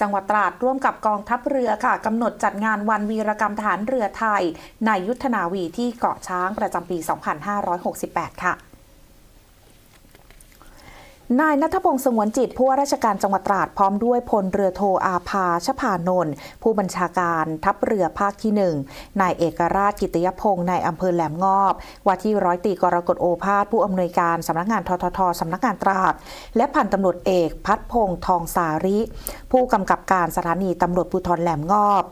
จังหวัดตราดร่วมกับกองทัพเรือค่ะกำหนดจัดงานวันวีรกรรมฐานเรือไทยในยุทธนาวีที่เกาะช้างประจำปี 2568 ค่ะ นายนัทพงศ์สงวนจิตผู้ว่าราชการจังหวัดตราดพร้อมด้วยพลเรือโทอาภาชพานนท์ผู้บัญชาการทัพเรือภาคที่หนึ่งนายเอกราชกิตยพงศ์นายอำเภอแหลมงอบว่าที่ร้อยตรีกรกฎโอภาสผู้อำนวยการสำนักงานทททสำนักงานตราด และพันตำรวจเอกพัฒพงศ์ทองสาริ ผู้กำกับการสถานีตำรวจภูธรแหลมงอบ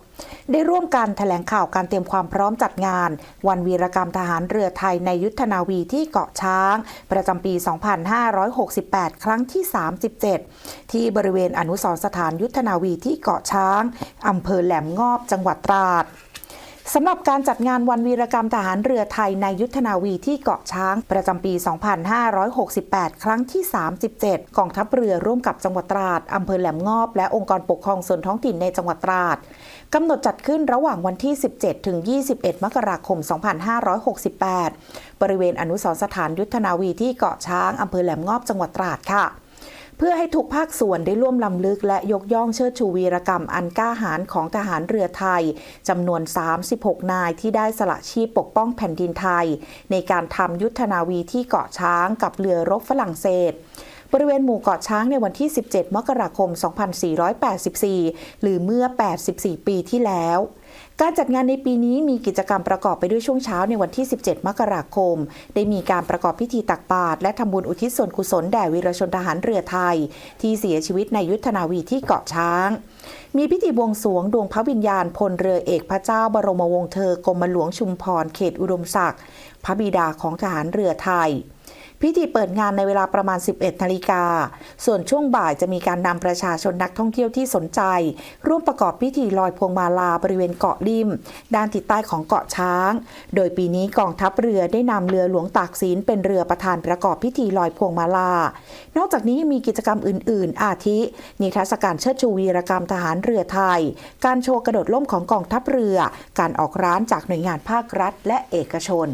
ได้ร่วมกันแถลงข่าวการเตรียมความพร้อมจัดงาน วันวีรกรรมทหารเรือไทยในยุทธนาวีที่เกาะช้าง ประจำปี 2568 ครั้งที่ 37 ที่บริเวณอนุสรสถานยุทธนาวีที่เกาะช้างอำเภอแหลมงอบจังหวัดตราด สำหรับการจัดงานวันวีรกรรมทหารเรือไทยในยุทธนาวีที่เกาะช้างประจำปี 2568 ครั้งที่ 37 กองทัพเรือร่วมกับจังหวัดตราดอำเภอแหลมงอบ และองค์กรปกครองส่วนท้องถิ่นในจังหวัดตราดกำหนดจัดขึ้นระหว่างวันที่ 17 ถึง 21 มกราคม 2568 บริเวณอนุสรสถานยุทธนาวีที่เกาะช้างอำเภอแหลมงอบจังหวัดตราดค่ะ เพื่อให้ทุกภาคส่วนได้ร่วมลำลึกและยกย่องเชิดชูวีรกรรมอันกล้าหาญของทหารเรือไทยจำนวน 36 นายที่ได้สละชีพปกป้องแผ่นดินไทย ในการทำยุทธนาวีที่เกาะช้างกับเรือรบฝรั่งเศสบริเวณหมู่เกาะช้างในวันที่ 17 มกราคม 2484 หรือเมื่อ 84 ปีที่แล้ว การจัดงานในปีนี้มีกิจกรรมประกอบไปด้วยช่วงเช้าในวันที่ 17 มกราคม ได้มีการประกอบพิธีตักบาตรและทำบุญอุทิศส่วนกุศลแด่วีรชนทหารเรือไทย ที่เสียชีวิตในยุทธนาวีที่เกาะช้าง มีพิธีบวงสวงดวงพระวิญญาณพลเรือเอกพระเจ้าบรมวงศ์เธอกรมหลวงชุมพรเขตอุดมศักดิ์พระบิดาของทหารเรือไทย พิธีเปิดงานในเวลาประมาณ 11นาฬิกา ส่วนช่วงบ่ายจะมีการนำประชาชนนักท่องเที่ยวที่สนใจ ร่วมประกอบพิธีลอยพวงมาลาบริเวณเกาะลิม ด้านทิศใต้ของเกาะช้าง โดยปีนี้กองทัพเรือได้นำเรือหลวงตากสินเป็นเรือประธานประกอบพิธีลอยพวงมาลา นอกจากนี้ยังมีกิจกรรมอื่น ๆ อาทิ นิทรรศการเชิดชูวีรกรรมทหารเรือไทย การโชว์กระโดดล่มของกองทัพเรือ การออกร้านจากหน่วยงานภาครัฐและเอกชน